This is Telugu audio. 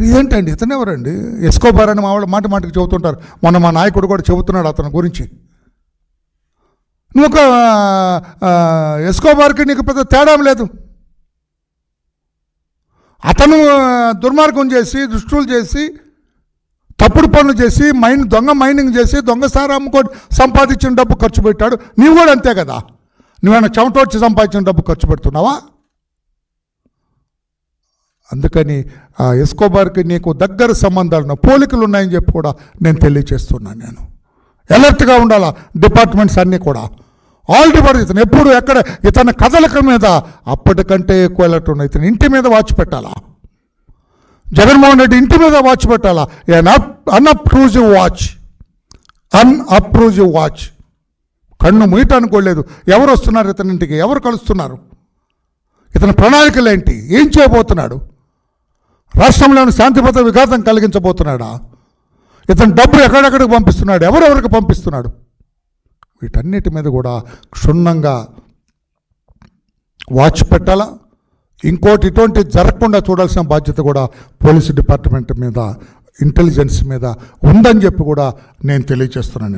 ఇదేంటండి? ఇతను ఎవరండి ఎస్కోబార్ అని మా వాళ్ళు మాట మాటకి చెబుతుంటారు. మొన్న మా నాయకుడు కూడా చెబుతున్నాడు అతని గురించి. నువ్వు ఒక ఎస్కోబార్కి నీకు పెద్ద తేడా లేదు. అతను దుర్మార్గం చేసి దుష్టులు చేసి తప్పుడు పనులు చేసి మైన్ దొంగ మైనింగ్ చేసి దొంగ సారా అమ్ముకొని సంపాదించిన డబ్బు ఖర్చు పెట్టాడు. నీవు కూడా అంతే కదా? నువ్వేమైనా చెమటోడ్చి వచ్చి సంపాదించిన డబ్బు ఖర్చు పెడుతున్నావా? అందుకని ఆ ఎస్కోబార్కి నీకు దగ్గర సంబంధాలు పోలికలు ఉన్నాయని చెప్పి కూడా నేను తెలియచేస్తున్నాను నేను. అలర్ట్గా ఉండాలా? డిపార్ట్మెంట్స్ అన్నీ కూడా. ఆల్ డిపార్ట్ ఇతను ఎప్పుడు ఎక్కడ ఇతని కదలిక మీద అప్పటికంటే ఎక్కువ అలర్ట్ ఉన్నాయి. ఇతను ఇంటి మీద వాచ్ పెట్టాలా? జగన్మోహన్ రెడ్డి ఇంటి మీద వాచ్ పెట్టాలా? ఎన్ అప్ అన్అప్రూజివ్ వాచ్ అన్అప్రూజివ్ వాచ్ కన్ను ముయటానికి ఎవరు వస్తున్నారు ఇతని ఇంటికి? ఎవరు కలుస్తున్నారు? ఇతని ప్రణాళికలు ఏంటి? ఏం చేయబోతున్నాడు? రాష్ట్రంలోని శాంతి భద్రత విఘాతం కలిగించబోతున్నాడా? ఇతను డబ్బు ఎక్కడెక్కడికి పంపిస్తున్నాడు? ఎవరెవరికి పంపిస్తున్నాడు? వీటన్నిటి మీద కూడా క్షుణ్ణంగా వాచ్ పెట్టాలా? ఇంకోటి ఇటువంటి జరగకుండా చూడాల్సిన బాధ్యత కూడా పోలీసు డిపార్ట్మెంట్ మీద ఇంటెలిజెన్స్ మీద ఉందని చెప్పి కూడా నేను తెలియజేస్తున్నాను.